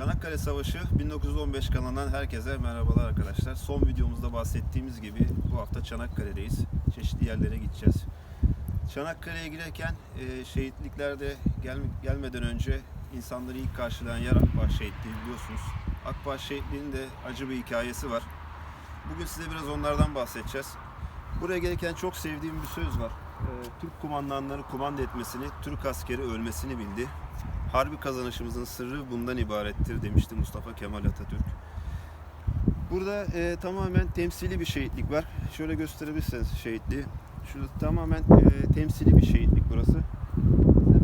Çanakkale Savaşı 1915 kanalından herkese merhabalar arkadaşlar. Son videomuzda bahsettiğimiz gibi bu hafta Çanakkale'deyiz. Çeşitli yerlere gideceğiz. Çanakkale'ye girerken e, şehitliklerde gel, gelmeden önce insanları ilk karşılayan yer Akbaş Şehitliği biliyorsunuz. Akbaş Şehitliği'nin de acı bir hikayesi var. Bugün size biraz onlardan bahsedeceğiz. Buraya gelirken çok sevdiğim bir söz var. E, Türk kumandanları kumanda etmesini, Türk askeri ölmesini bildi. Harbi kazanışımızın sırrı bundan ibarettir demişti Mustafa Kemal Atatürk. Burada e, tamamen temsili bir şehitlik var. Şöyle gösterebilirseniz şehitliği. Şurada tamamen e, temsili bir şehitlik burası.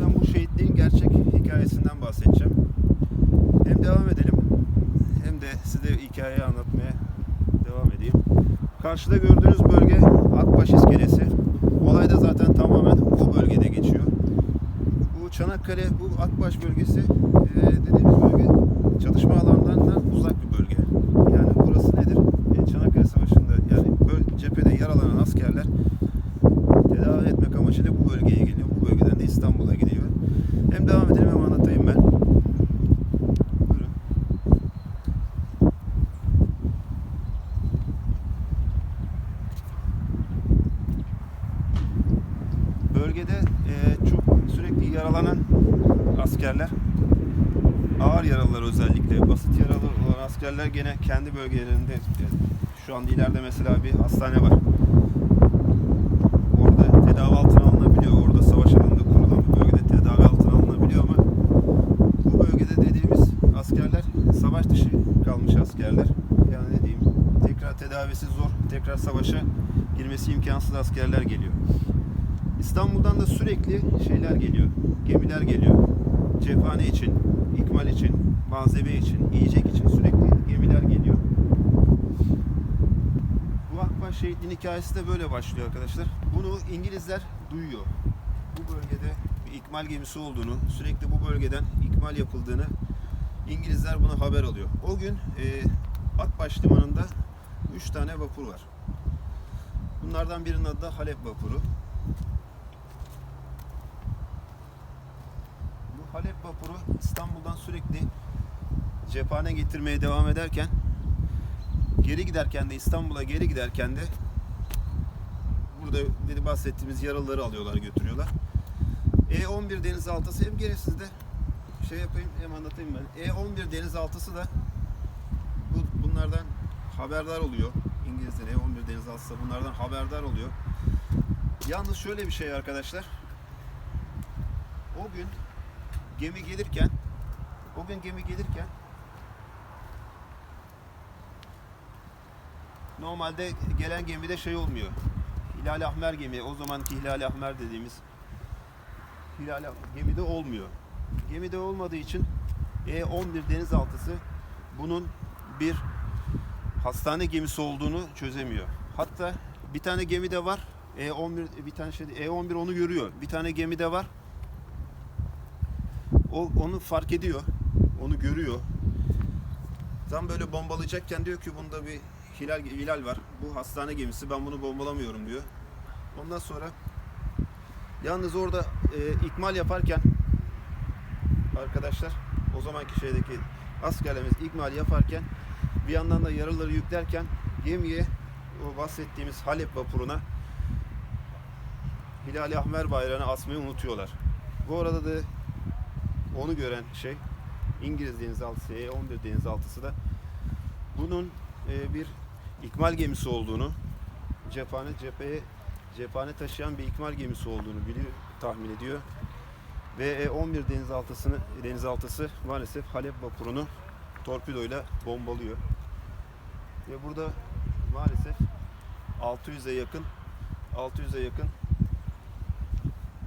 Ben bu şehitliğin gerçek hikayesinden bahsedeceğim. Hem devam edelim hem de size hikayeyi anlatmaya devam edeyim. Karşıda gördüğünüz bölge Akbaş İskelesi. Olay da zaten tamamen bu bölgede geçiyor. Çanakkale, bu Akbaş bölgesi e, dediğimiz bölge çatışma alanlarından uzak bir bölge. Yani burası nedir? E, Çanakkale Savaşı'nda yani böl- cephede yaralanan askerler tedavi etmek amacıyla bu bölgeye geliyor. Bu bölgeden de İstanbul'a gidiyor. Hem devam edelim hem anlatayım ben. Buyurun. Bölgede e, çok sürekli yaralanan askerler, ağır yaralılar özellikle, basit yaralı olan askerler gene kendi bölgelerinde, şu anda ileride mesela bir hastane var. Orada tedavi altına alınabiliyor. Orada savaş alanında kurulan bir bölgede tedavi altına alınabiliyor ama bu bölgede dediğimiz askerler savaş dışı kalmış askerler. Yani ne diyeyim, tekrar tedavisi zor, tekrar savaşa girmesi imkansız askerler geliyor. İstanbul'dan da sürekli şeyler geliyor. Gemiler geliyor. Cephane için, ikmal için, malzeme için, yiyecek için sürekli gemiler geliyor. Bu Akbaş şehitliğin hikayesi de böyle başlıyor arkadaşlar. Bunu İngilizler duyuyor. Bu bölgede bir ikmal gemisi olduğunu, sürekli bu bölgeden ikmal yapıldığını İngilizler buna haber alıyor. O gün e, Akbaş limanında 3 tane vapur var. Bunlardan birinin adı da Halep vapuru. Halep vapuru İstanbul'dan sürekli cephane getirmeye devam ederken geri giderken de İstanbul'a geri giderken de burada dedi bahsettiğimiz yaralıları alıyorlar götürüyorlar. E11 denizaltısı hem gene sizde şey yapayım hem anlatayım ben. E11 denizaltısı da bu, bunlardan haberdar oluyor. İngilizler E11 denizaltısı da bunlardan haberdar oluyor. Yalnız şöyle bir şey arkadaşlar. O gün gemi gelirken o gün gemi gelirken normalde gelen gemide şey olmuyor. Hilal Ahmer gemi, o zamanki Hilal Ahmer dediğimiz Hilal gemide olmuyor. Gemide olmadığı için E11 denizaltısı bunun bir hastane gemisi olduğunu çözemiyor. Hatta bir tane gemi de var. E11 bir tane şey E11 onu görüyor. Bir tane gemi de var. O onu fark ediyor. Onu görüyor. Tam böyle bombalayacakken diyor ki bunda bir hilal hilal var. Bu hastane gemisi. Ben bunu bombalamıyorum diyor. Ondan sonra yalnız orada e, ikmal yaparken arkadaşlar o zamanki şeydeki askerlerimiz ikmal yaparken bir yandan da yaralıları yüklerken gemiye o bahsettiğimiz Halep vapuruna Hilal Ahmer bayrağını asmayı unutuyorlar. Bu arada da onu gören şey İngiliz denizaltısı E11 denizaltısı da bunun e, bir ikmal gemisi olduğunu cephane cepheye cephane taşıyan bir ikmal gemisi olduğunu biliyor, tahmin ediyor. Ve E11 denizaltısını denizaltısı maalesef Halep vapurunu torpidoyla bombalıyor. Ve burada maalesef 600'e yakın 600'e yakın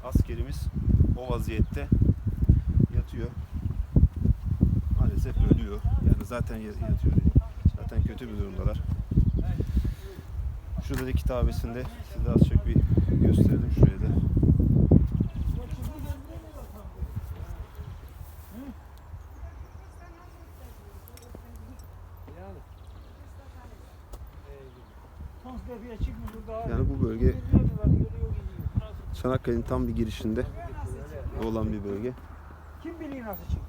askerimiz o vaziyette yatıyor. Maalesef ölüyor. Yani zaten ya- yatıyor. Zaten kötü bir durumdalar. Şurada da kitabesinde size az çok bir gösterelim şuraya da. Yani. Bu bölge? Çanakkale'nin tam bir girişinde olan bir bölge. Kim biliyor nasıl çıktı?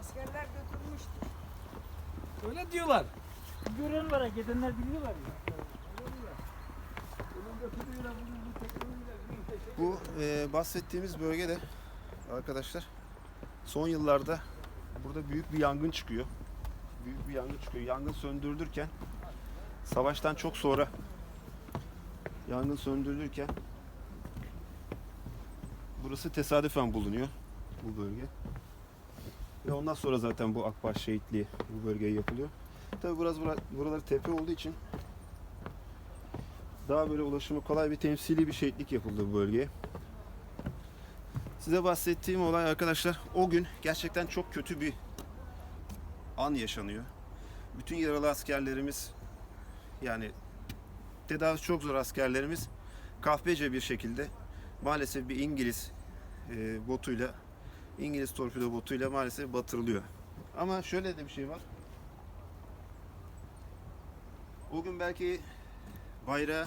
Askerler götürmüş yapılmıştır. Öyle diyorlar. Gören var gidenler biliyorlar ya. Bu e, bahsettiğimiz bölgede arkadaşlar son yıllarda burada büyük bir yangın çıkıyor. Büyük bir yangın çıkıyor. Yangın söndürülürken savaştan çok sonra yangın söndürülürken burası tesadüfen bulunuyor bu bölge. Ve ondan sonra zaten bu Akbaş şehitliği bu bölgeye yapılıyor. Tabi biraz bura- buraları tepe olduğu için daha böyle ulaşımı kolay bir temsili bir şehitlik yapıldı bu bölgeye. Size bahsettiğim olay arkadaşlar o gün gerçekten çok kötü bir an yaşanıyor. Bütün yaralı askerlerimiz yani tedavi çok zor askerlerimiz kahpece bir şekilde maalesef bir İngiliz e, botuyla İngiliz torpido botuyla maalesef batırılıyor. Ama şöyle de bir şey var. O gün belki bayrağı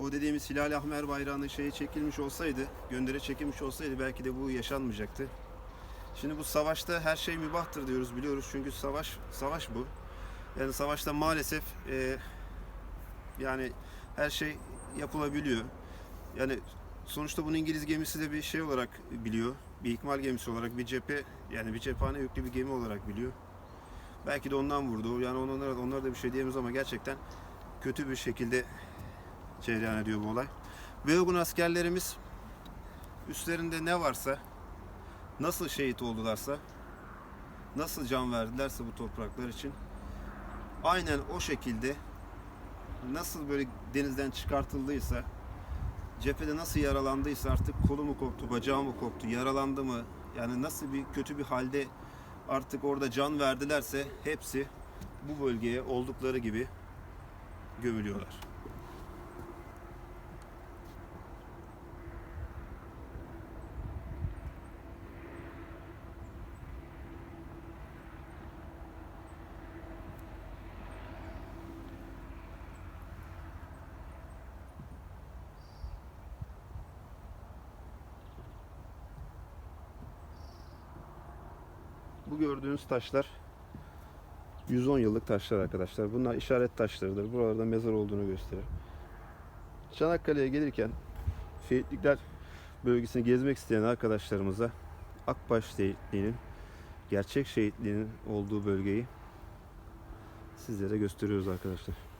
o dediğimiz Hilal Ahmer bayrağının şeyi çekilmiş olsaydı, gönderi çekilmiş olsaydı belki de bu yaşanmayacaktı. Şimdi bu savaşta her şey mübahtır diyoruz biliyoruz çünkü savaş savaş bu. Yani savaşta maalesef e, yani her şey yapılabiliyor. Yani sonuçta bunu İngiliz gemisi de bir şey olarak biliyor. Bir ikmal gemisi olarak bir cephe yani bir cephane yüklü bir gemi olarak biliyor. Belki de ondan vurdu. Yani onlara, onlara da bir şey diyemez ama gerçekten kötü bir şekilde cereyan ediyor bu olay. Ve uygun askerlerimiz üstlerinde ne varsa, nasıl şehit oldularsa, nasıl can verdilerse bu topraklar için aynen o şekilde nasıl böyle denizden çıkartıldıysa cephede nasıl yaralandıysa artık kolu mu koptu, bacağı mı koptu, yaralandı mı yani nasıl bir kötü bir halde artık orada can verdilerse hepsi bu bölgeye oldukları gibi gömülüyorlar. Bu gördüğünüz taşlar 110 yıllık taşlar arkadaşlar. Bunlar işaret taşlarıdır. Buralarda mezar olduğunu gösterir. Çanakkale'ye gelirken şehitlikler bölgesini gezmek isteyen arkadaşlarımıza Akbaş şehitliğinin gerçek şehitliğinin olduğu bölgeyi sizlere gösteriyoruz arkadaşlar.